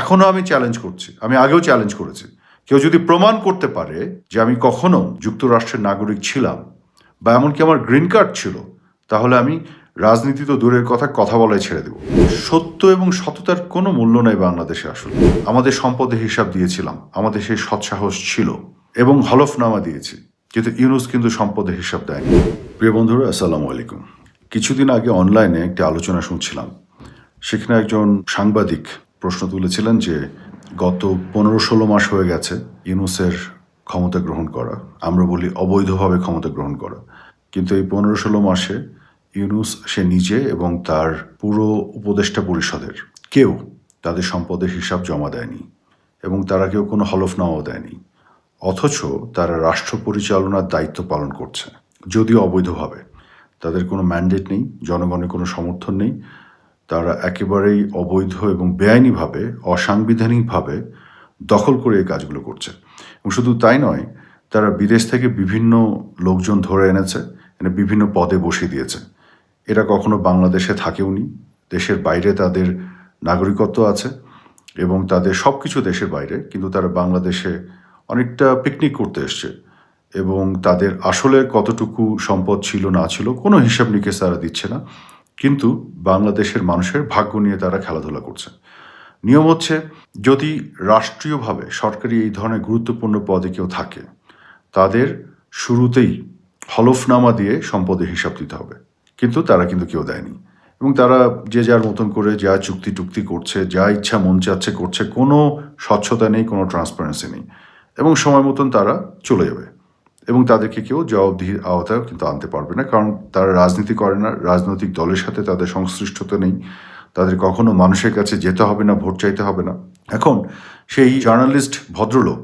এখনও আমি চ্যালেঞ্জ করছি। আমি আগেও চ্যালেঞ্জ করেছি। কেউ যদি প্রমাণ করতে পারে যে আমি কখনো যুক্তরাষ্ট্রের নাগরিক ছিলাম বা এমনকি আমার গ্রিন কার্ড ছিল, তাহলে আমি রাজনীতি তো দূরের কথা কথা বলাই ছেড়ে দেব। সত্য এবং সততার কোনো মূল্য নাই বাংলাদেশে আসলে। আমাদের সম্পদে হিসাব দিয়েছিলাম, আমাদের সেই সৎসাহস ছিল এবং হলফনামা দিয়েছি, কিন্তু ইউনুস কিন্তু সম্পদের হিসাব দেয়নি। প্রিয় বন্ধুরা, আসসালামু আলাইকুম। কিছুদিন আগে অনলাইনে একটি আলোচনা শুনছিলাম। সেখানে একজন সাংবাদিক প্রশ্ন তুলেছিলেন যে গত পনেরো ষোলো মাস হয়ে গেছে ইউনুসের ক্ষমতা গ্রহণ করা। আমরা বলি অবৈধভাবে ক্ষমতা গ্রহণ করা। কিন্তু এই পনেরো ষোলো মাসে ইউনুস, সে নিজে এবং তার পুরো উপদেষ্টা পরিষদের কেউ তাদের সম্পদের হিসাব জমা দেয়নি এবং তারা কেউ কোনো হলফনামাও দেয়নি। অথচ তারা রাষ্ট্র পরিচালনার দায়িত্ব পালন করছে। যদিও অবৈধভাবে। তাদের কোনো ম্যান্ডেট নেই, জনগণের কোনো সমর্থন নেই। তারা একেবারেই অবৈধ এবং বেআইনিভাবে, অসাংবিধানিকভাবে দখল করে এই কাজগুলো করছে। এবং শুধু তাই নয়, তারা বিদেশ থেকে বিভিন্ন লোকজন ধরে এনেছে, এনে বিভিন্ন পদে বসিয়ে দিয়েছে। এরা কখনো বাংলাদেশে থাকেওনি। দেশের বাইরে তাদের নাগরিকত্ব আছে এবং তাদের সব কিছু দেশের বাইরে, কিন্তু তারা বাংলাদেশে অনেকটা পিকনিক করতে এসছে। এবং তাদের আসলে কতটুকু সম্পদ ছিল না ছিল, কোনো হিসাব নিকেশ তারা দিচ্ছে না। কিন্তু বাংলাদেশের মানুষের ভাগ্য নিয়ে তারা খেলাধুলা করছে। নিয়ম হচ্ছে, যদি রাষ্ট্রীয়ভাবে সরকারি এই ধরনের গুরুত্বপূর্ণ পদে কেউ থাকে, তাদের শুরুতেই হলফনামা দিয়ে সম্পদের হিসাব দিতে হবে। কিন্তু তারা কিন্তু কেউ দেয়নি। এবং তারা যে যার মতন করে যা চুক্তি টুক্তি করছে, যা ইচ্ছা মন চাচ্ছে করছে, কোনো স্বচ্ছতা নেই, কোনো ট্রান্সপারেন্সি নেই। এবং সময় মতন তারা চলে যাবে। এবং তাদেরকে কেউ জবাবদিহির আওতায় কিন্তু আনতে পারবে না। কারণ তারা রাজনীতি করে না, রাজনৈতিক দলের সাথে তাদের সংশ্লিষ্টতা নেই। তাদের কখনো মানুষের কাছে যেতে হবে না, ভোট চাইতে হবে না। এখন সেই জার্নালিস্ট ভদ্রলোক,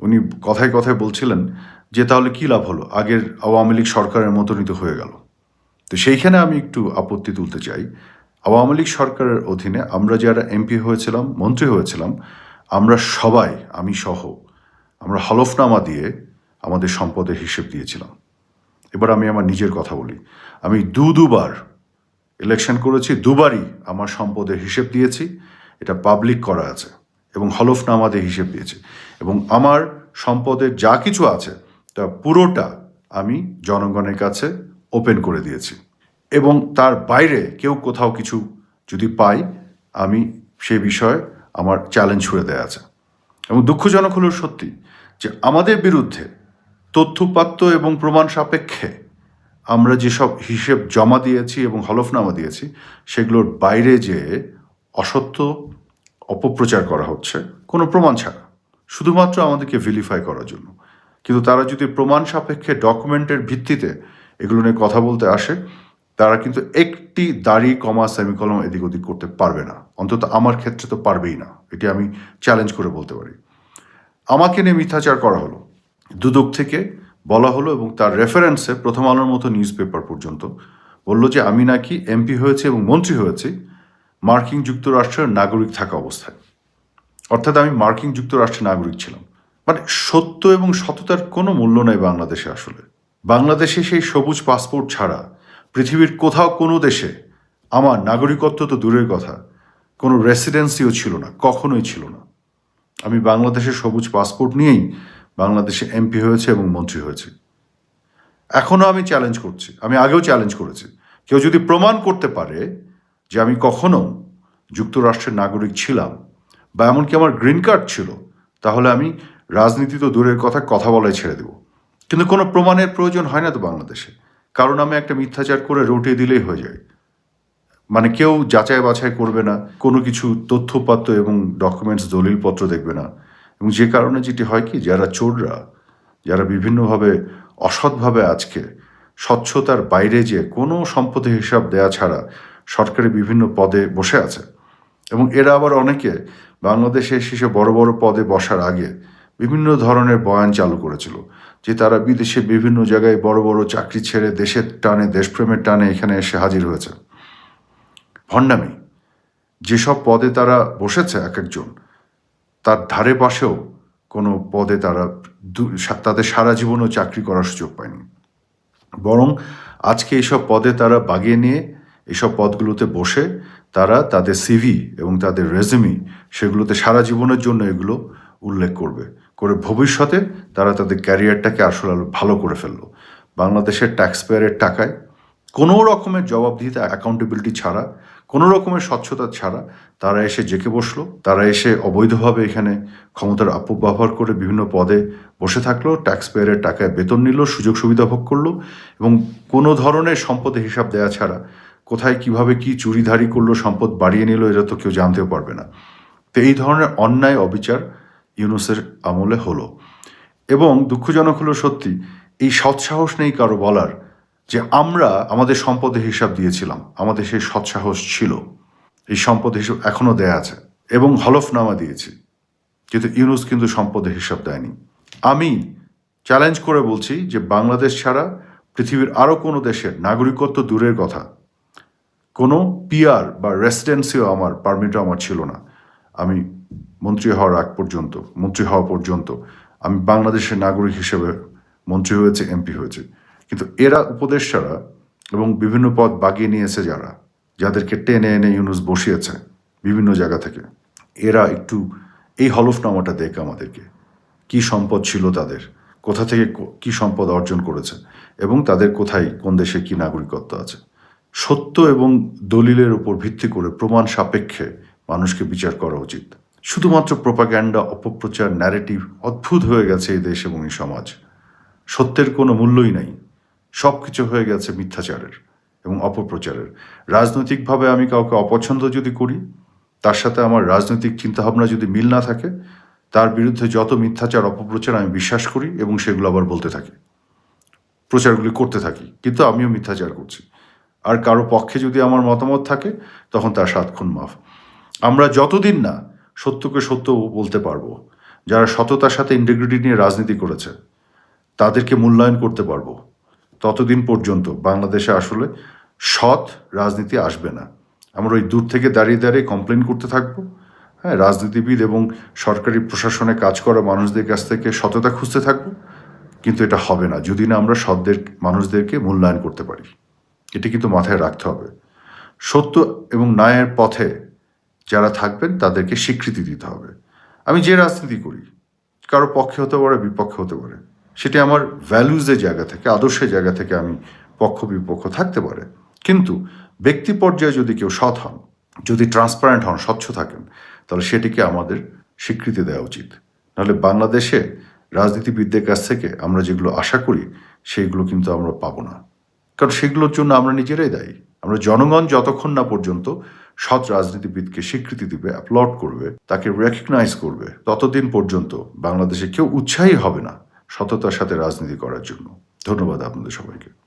উনি কথায় কথায় বলছিলেন যে, তাহলে কী লাভ হলো? আগের আওয়ামী লীগ সরকারের মতনই তো হয়ে গেল। তো সেইখানে আমি একটু আপত্তি তুলতে চাই। আওয়ামী লীগ সরকারের অধীনে আমরা যারা এমপি হয়েছিলাম, মন্ত্রী হয়েছিলাম, আমরা সবাই, আমি সহ, আমরা হলফনামা দিয়ে আমাদের সম্পদের হিসেব দিয়েছিলাম। এবার আমি আমার নিজের কথা বলি। আমি দু দুবার ইলেকশন করেছি, দুবারই আমার সম্পদের হিসেব দিয়েছি। এটা পাবলিক করা আছে এবং হলফনামা দিয়ে হিসেব দিয়েছি। এবং আমার সম্পদের যা কিছু আছে, তা পুরোটা আমি জনগণের কাছে ওপেন করে দিয়েছি। এবং তার বাইরে কেউ কোথাও কিছু যদি পাই, আমি সে বিষয়ে আমার চ্যালেঞ্জ ছুড়ে দেওয়া আছে। এবং দুঃখজনক হলো সত্যি যে আমাদের বিরুদ্ধে তথ্যপাত্য এবং প্রমাণ সাপেক্ষে আমরা যেসব হিসেব জমা দিয়েছি এবং হলফনামা দিয়েছি, সেগুলোর বাইরে যে অসত্য অপপ্রচার করা হচ্ছে, কোনো প্রমাণ ছাড়া। শুধুমাত্র আমাদেরকে ভেরিফাই করার জন্য। কিন্তু তারা যদি প্রমাণ সাপেক্ষে ডকুমেন্টের ভিত্তিতে এগুলো নিয়ে কথা বলতে আসে, তারা কিন্তু একটি দাড়ি, কমা সেমিকলম এদিক ওদিক করতে পারবে না। অন্তত আমার ক্ষেত্রে তো পারবেই না। এটি আমি চ্যালেঞ্জ করে বলতে পারি। আমাকে নিয়ে মিথ্যাচার করা হলো। দুদক থেকে বলা হলো এবং তার রেফারেন্সে প্রথম আলোর মতো নিউজ পেপার পর্যন্ত বলল যে, আমি নাকি এমপি হয়েছে এবং মন্ত্রী হয়েছি মার্কিন যুক্তরাষ্ট্রের নাগরিক থাকা অবস্থায়। অর্থাৎ আমি মার্কিন যুক্তরাষ্ট্রের নাগরিক ছিলাম। মানে সত্য এবং সততার কোনো মূল্য নাই বাংলাদেশে আসলে। বাংলাদেশে সেই সবুজ পাসপোর্ট ছাড়া পৃথিবীর কোথাও কোনো দেশে আমার নাগরিকত্ব তো দূরের কথা, কোনো রেসিডেন্সিও ছিল না, কখনোই ছিল না। আমি বাংলাদেশের সবুজ পাসপোর্ট নিয়েই বাংলাদেশে এমপি হয়েছে এবং মন্ত্রী হয়েছে। এখনও আমি চ্যালেঞ্জ করছি। আমি আগেও চ্যালেঞ্জ করেছি। কেউ যদি প্রমাণ করতে পারে যে আমি কখনো যুক্তরাষ্ট্রের নাগরিক ছিলাম বা এমনকি আমার গ্রিন কার্ড ছিল, তাহলে আমি রাজনীতি তো দূরের কথা কথা বলাই ছেড়ে দেব। কিন্তু কোনো প্রমাণের প্রয়োজন হয় না তো বাংলাদেশে। কারণ আমি একটা মিথ্যাচার করে রটিয়ে দিলেই হয়ে যায়। মানে কেউ যাচাই বাছাই করবে না, কোনো কিছু তথ্যপাত্র এবং ডকুমেন্টস দলিলপত্র দেখবে না। এবং যে কারণে যেটি হয় কি, যারা চোররা, যারা বিভিন্নভাবে অসৎভাবে আজকে স্বচ্ছতার বাইরে যে কোনো সম্পত্তি হিসাব দেয়া ছাড়া সরকারি বিভিন্ন পদে বসে আছে এবং এরা আবার অনেকে বাংলাদেশে এসে বড় বড় পদে বসার আগে বিভিন্ন ধরনের বয়ান চালু করেছিল যে তারা বিদেশে বিভিন্ন জায়গায় বড় বড় চাকরি ছেড়ে দেশের টানে, দেশপ্রেমের টানে এখানে এসে হাজির হয়েছে। ভণ্ডামি, যেসব পদে তারা বসেছে এক একজন তার ধারে পাশেও কোনো পদে তারা তাদের সারা জীবনও চাকরি করার সুযোগ পায়নি। বরং আজকে এইসব পদে তারা বাগিয়ে নিয়ে এইসব পদগুলোতে বসে তারা তাদের সিভি এবং তাদের রেজুমি সেগুলোতে সারা জীবনের জন্য এগুলো উল্লেখ করবে। করে ভবিষ্যতে তারা তাদের ক্যারিয়ারটাকে আসলে ভালো করে ফেলল। বাংলাদেশের ট্যাক্স পেয়ারের টাকায় কোনো রকমের জবাবদিহিতা অ্যাকাউন্টেবিলিটি ছাড়া কোনো রকমের স্বচ্ছতা ছাড়া তারা এসে জেকে বসল। তারা এসে অবৈধভাবে এখানে ক্ষমতার অপব্যবহার করে বিভিন্ন পদে বসে থাকল ট্যাক্স পেয়ারের টাকায় বেতন নিল, সুযোগ সুবিধা ভোগ করল এবং কোনো ধরনের সম্পদের হিসাব দেওয়া ছাড়া কোথায় কীভাবে কি চুরিধারি করল, সম্পদ বাড়িয়ে নিল, এটা তো কেউ জানতেও পারবে না। তো এই ধরনের অন্যায় অবিচার ইউনুসের আমলে হলো। এবং দুঃখজনক হলো সত্যি, এই সৎসাহস নেই কারও বলার যে আমরা আমাদের সম্পদের হিসাব দিয়েছিলাম, আমাদের সেই সৎসাহস ছিল। এই সম্পদের হিসাব এখনও দেয়া আছে এবং হলফনামা দিয়েছি। কিন্তু ইউনুস কিন্তু সম্পদের হিসাব দেয়নি। আমি চ্যালেঞ্জ করে বলছি যে বাংলাদেশ ছাড়া পৃথিবীর আরও কোনো দেশের নাগরিকত্ব দূরের কথা। কোনো পিআর বা রেসিডেন্সিও আমার পারমিটও আমার ছিল না। আমি মন্ত্রী হওয়ার আগ পর্যন্ত, মন্ত্রী হওয়া পর্যন্ত আমি বাংলাদেশের নাগরিক হিসেবে মন্ত্রী হয়েছে এমপি হয়েছে। কিন্তু এরা উপদেষ্টারা এবং বিভিন্ন পদ বাগিয়ে নিয়েছে যারা, যাদেরকে টেনে এনে ইউনুস বসিয়েছে বিভিন্ন জায়গা থেকে, এরা একটু এই হলফনামাটা দেখ আমাদেরকে। কি সম্পদ ছিল তাদের? কোথা থেকে কো- সম্পদ অর্জন করেছে? এবং তাদের কোথায়, কোন দেশে কি নাগরিকত্ব আছে? সত্য এবং দলিলের উপর ভিত্তি করে প্রমাণ সাপেক্ষে মানুষকে বিচার করা উচিত। শুধুমাত্র প্রোপাগ্যান্ডা, অপপ্রচার, ন্যারেটিভ অদ্ভুত হয়ে গেছে এই দেশ এবং এই সমাজ। সত্যের কোনো মূল্যই নাই। সব কিছু হয়ে গেছে মিথ্যাচারের এবং অপপ্রচারের। রাজনৈতিকভাবে আমি কাউকে অপছন্দ যদি করি, তার সাথে আমার রাজনৈতিক চিন্তাভাবনা যদি মিল না থাকে, তার বিরুদ্ধে যত মিথ্যাচার, অপপ্রচার আমি বিশ্বাস করি এবং সেগুলো আবার বলতে থাকি। প্রচারগুলি করতে থাকি, কিন্তু আমিও মিথ্যাচার করছি। আর কারও পক্ষে যদি আমার মতামত থাকে, তখন তার সাত খুন মাফ। আমরা যতদিন না সত্যকে সত্য বলতে পারব, যারা সততার সাথে ইন্টিগ্রিটি নিয়ে রাজনীতি করেছে, তাদেরকে মূল্যায়ন করতে পারব। ততদিন পর্যন্ত বাংলাদেশে আসলে সৎ রাজনীতি আসবে না। আমরা ওই দূর থেকে দাঁড়িয়ে দাঁড়িয়ে কমপ্লেন করতে থাকব। হ্যাঁ রাজনীতিবিদ এবং সরকারি প্রশাসনে কাজ করা মানুষদের কাছ থেকে সততা খুঁজতে থাকব। কিন্তু এটা হবে না, যদি না আমরা সৎদের মানুষদেরকে মূল্যায়ন করতে পারি। এটি কিন্তু মাথায় রাখতে হবে। সত্য এবং ন্যায়ের পথে যারা থাকবেন, তাদেরকে স্বীকৃতি দিতে হবে। আমি যে রাজনীতি করি, কারও পক্ষে হতে পারে, বিপক্ষে হতে পারে। সেটি আমার ভ্যালুজের জায়গা থেকে, আদর্শের জায়গা থেকে আমি পক্ষ বিপক্ষ থাকতে পারে। কিন্তু ব্যক্তি পর্যায়ে যদি কেউ সৎ হন, যদি ট্রান্সপারেন্ট হন, স্বচ্ছ থাকেন, তাহলে সেটিকে আমাদের স্বীকৃতি দেওয়া উচিত। নাহলে বাংলাদেশে রাজনীতিবিদদের কাছ থেকে আমরা যেগুলো আশা করি, সেইগুলো কিন্তু আমরা পাবো না। কারণ সেগুলোর জন্য আমরা নিজেরাই দায়ী। আমরা জনগণ যতক্ষণ না পর্যন্ত সৎ রাজনীতিবিদকে স্বীকৃতি দিবে অ্যাপ্লড করবে, তাকে রেকগনাইজ করবে, ততদিন পর্যন্ত বাংলাদেশে কেউ উৎসাহী হবে না। সততার সাথে রাজনীতি করার জন্য। ধন্যবাদ আপনাদের সবাইকে।